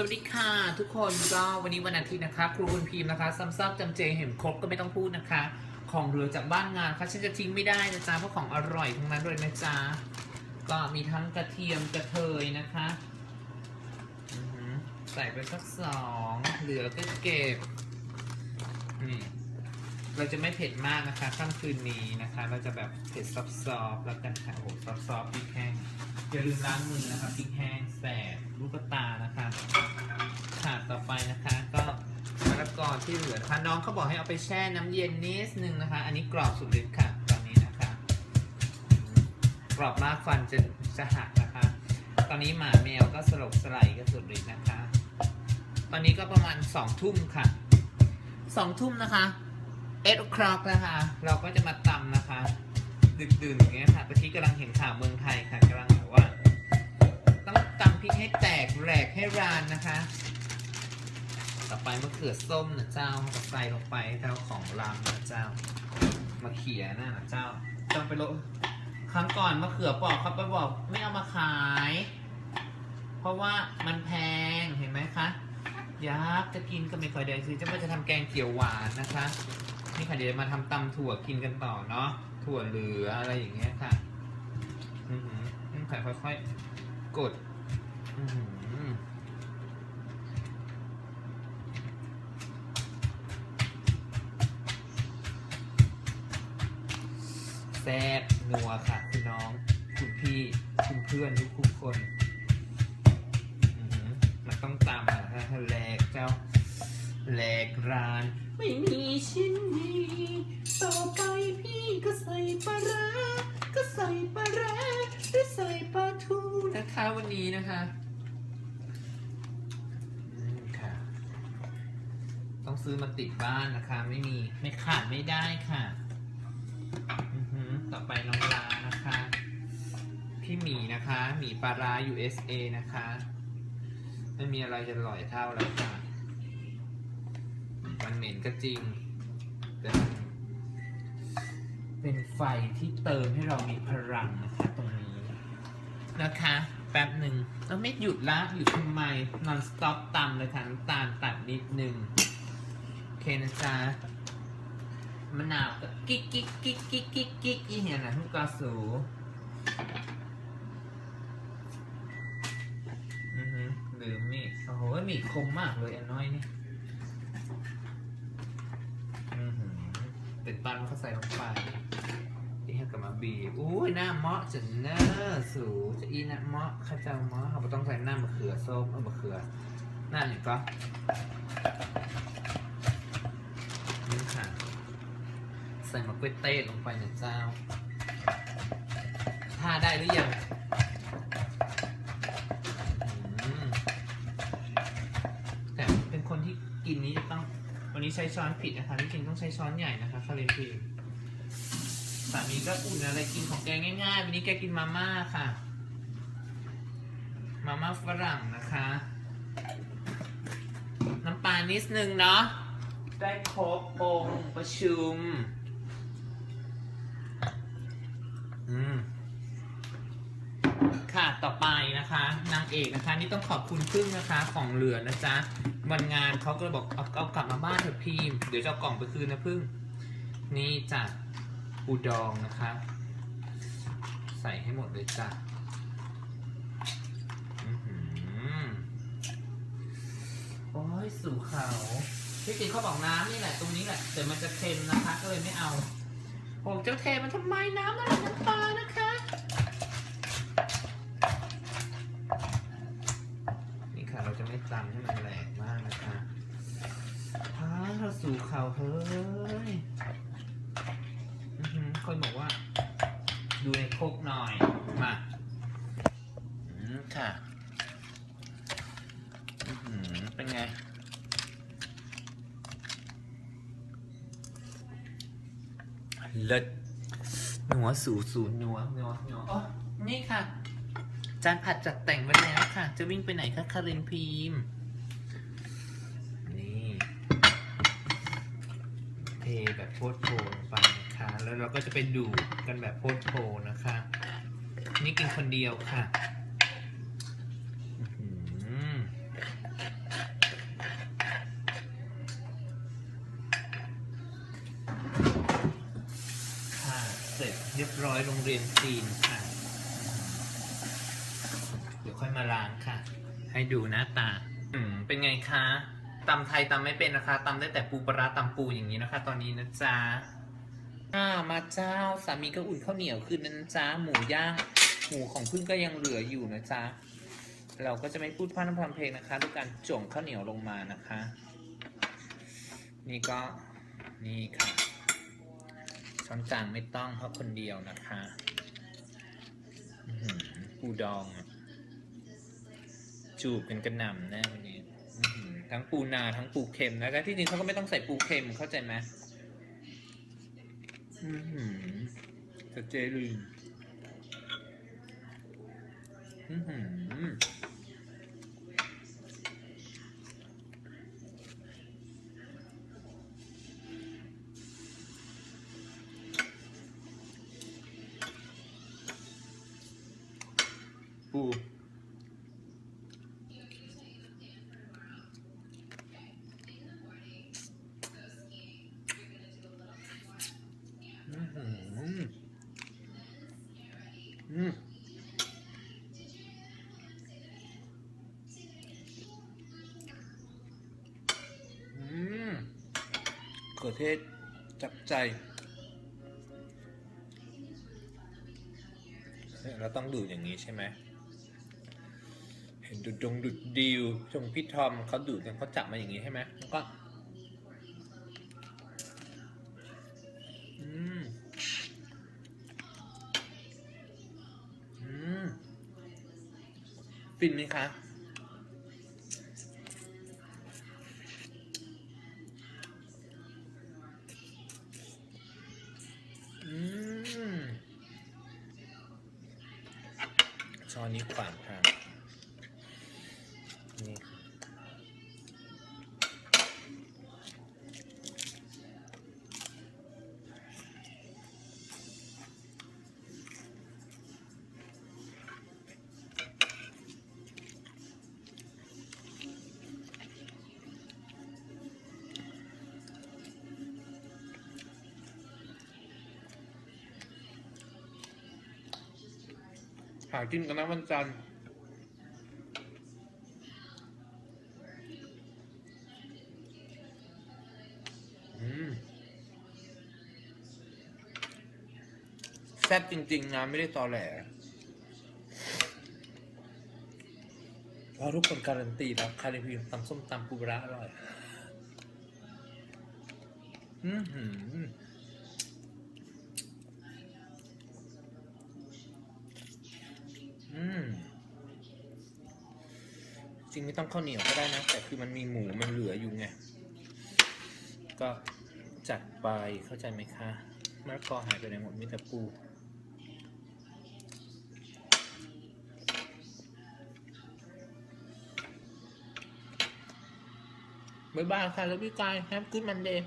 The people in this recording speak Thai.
สวัสดีค่ะทุกคนก็วันนี้วันอาทิตย์นะคะ ครูคุณพิมพ์นะคะซัมซับจำเจเห็นครบก็ไม่ต้องพูดนะคะ ของเหลือจากบ้านงานค่ะฉันจะทิ้งไม่ได้นะจ๊ะเพราะของอร่อยทั้งนั้นเลยนะจ๊ะก็มีทั้งกระเทียมกระเทยนะคะใส่ไปสักสองเหลือก็เก็บนี่ เราจะไม่เผ็ดมากนะคะค่ำคืนนี้นะคะ เราจะแบบเผ็ดซอฟๆแล้วกันค่ะโอ้โหซอฟๆพริกแห้งอย่าลืมล้างมือนะคะพริกแห้งแสบลูกตานะคะขาดต่อไปนะคะก็มะละกอที่เหลือนะคะน้องเขาบอกให้เอาไปแช่น้ำเย็นนิดนึงนะคะ อันนี้กรอบสุดฤทธิ์ค่ะตอนนี้นะคะ กรอบมากฟันจะจะหักนะคะ ตอนนี้หมาแมวก็สลบสไลด์กันสุดฤทธิ์นะคะ ตอนนี้ก็ประมาณสองทุ่มค่ะสองทุ่มนะคะ เอ็ดครอกนะคะ เราก็จะมาตำนะคะ ดึกดื่นอย่างเงี้ยค่ะเมื่อกี้กำลังเห็นข่าวเมืองไทยค่ะกำลังแบบว่า ต้องตำพริกให้แตกแหลกให้รานนะคะ ต่อไปมะเขือส้มนะเจ้าใส่ลงไปเจ้าของรามนะเจ้ามาเขียน่ะนะเจ้าต้องไปโลครั้งก่อนมะเขือปอกเขาไปบอกไม่เอามาขาย เพราะว่ามันแพงเห็นไหมคะยากจะกินก็ไม่ค่อยได้ซื้อจะว่าจะทำแกงเขียวหวานนะคะ นี่ค่ะเดี๋ยวมาทำตำถั่วกินกันต่อเนาะถั่วเหลืออะไรอย่างเงี้ยค่ะ อือหือนี่ค่ะค่อยๆกด อือหือแซ่บนัวค่ะคุณน้องคุณพี่คุณเพื่อนทุกคน มันต้องตามนะฮะแหลกเจ้า แหลกราน ไม่มีชิ้นดีต่อไปพี่ก็ใส่ปลาร้าก็ใส่ปลาร้าหรือใส่ปลาทูนะคะวันนี้นะคะค่ะ ต้องซื้อมาติดบ้านนะคะ ไม่มีไม่ขาดไม่ได้ค่ะต่อไปน้องลานะคะ พี่หมีนะคะหมีปลาร้า USA นะคะ ไม่มีอะไรจะอร่อยเท่าแล้วค่ะ มันเหม็นก็จริง แต่มันเป็นไฟที่เติมให้เรามีพลังนะคะตรงนี้ นะคะ แป๊บหนึ่งเราไม่หยุดละหยุดทำไม non stop ตำเลยค่ะน้ำตาลตัดนิดหนึ่งโอเคนะจ๊ะมะนาวก็กิ๊กกิ๊กกิ๊กกิ๊กกิ๊กกิ๊กอีเนี่ยนะทุกกาสูอือหือลืมมีดโอ้โหมีดคมมากเลยอันน้อยนี่ อือหือ ตันเขาใส่ลงไปที่ให้กับมาบีบอุ้ยหน้าเมาะจะเนอสูจะอีหน้าเมาะข้าเจ้าเมาะเขาต้องใส่หน้ามะเขือส้มเอามะเขือหน้านี่ก็นี่ค่ะ ใส่มะกล้วยเต้ลงไปนะเจ้าทาได้หรือยังอืมแต่เป็นคนที่กินนี้จะต้อง วันนี้ใช้ช้อนผิดนะคะที่จริงต้องใช้ช้อนใหญ่นะคะคาเรนพีสามีก็อุ่นอะไรกินของแกง่ายๆ วันนี้แกกินมาม่าค่ะ มาม่าฝรั่งนะคะ น้ำปลานิดนึงเนาะ ได้ครบองค์ประชุม อืม ค่ะ ต่อไปนะคะ นาง เอกนะคะ นี่ต้องขอบคุณพึ่งนะคะของเหลือนะจ๊ะวันงานเขาก็เลยบอกเอาเอากลับมาบ้านเถอะพิมพ์เดี๋ยวจะเอากล่องไปคืนนะพึ่ง นี่จ้ะปูดองนะคะ ใส่ให้หมดเลยจ้ะอื้อหือโอ้ยสู่เขาที่จริงเขาบอกน้ำนี่แหละตรงนี้แหละแต่มันจะเค็มนะคะก็เลยไม่เอาผมจะเทมันทำไมน้ำอะไรน้ำปลานะคะ นี่ค่ะเราจะไม่ตำให้มันแหลกมากนะคะพาเรา สู่เขาเฮ้ยอื้อหือคนบอกว่า ดูในโคกหน่อย มาอืมค่ะอื้อหือเป็นไง เลิศหนัวสูสูนัวนัวนัวอ๋อนี่ค่ะ จานผัดจัดแต่งไว้แล้วค่ะ จะวิ่งไปไหนคะคารินพีม ย์ แบบโพสโพลไปนะคะ แล้วเราก็จะไปดูกันแบบโพสโพลนะคะ นี่กินคนเดียวค่ะค่ะเสร็จเรียบร้อยโรงเรียนจีนค่ะ เดี๋ยวค่อยมาล้างค่ะ ให้ดูหน้าตาเป็นไงคะ ตำไทยตำไม่เป็นนะคะตำได้แต่ปูปลาร้าตำปูอย่างนี้นะคะ ตอนนี้นะจ๊ะอ่ามาเจ้าสามีก็อุ่นข้าวเหนียวขึ้นนะจ๊ะหมูย่างหมูของพึ่งก็ยังเหลืออยู่นะจ๊ะเราก็จะไม่พูดพร่ำทำเพลงนะคะด้วยการจ่งข้าวเหนียวลงมานะคะ นี่ก็นี่ค่ะช้อนกลางไม่ต้องเพราะคนเดียวนะคะปูดอง จูบกันกระหน่ำแน่วันนี้ ทั้งปูนาทั้งปูเค็มแล้วก็ที่จริงเขาก็ไม่ต้องใส่ปูเค็มเข้าใจไหมอือหือจะเจลืมอือหือปู ขือเทศจับใจ เราต้องดูอย่างนี้ใช่ไหมเห็นดุดดงดุดดิวชงพี่ทอมเขาดูดกันเขาจับมาอย่างนี้ใช่ไหมแล้วก็อืมอืมฟินไหมคะ ช้อนนี้ขวางทางากินกันนะวันจันทร์แซ่บจริง ๆ นะ ไม่ได้ตอแหลเพราะทุกคนการันตีแล้วคาริพีตำส้มตำปูปลาร้าอร่อย อือหือม จ ริงไม่ต้องข้าวเหนียวก็ได้นะ แต่คือมันมีหมูมันเหลืออยู่ไง ก็จัดไปเข้าใจไหมคะมะละกอหายไปไหนหมดมีแต่ปูบ๊ายบายค่ะแล้วพี่กายแฮปปี้มันเดย์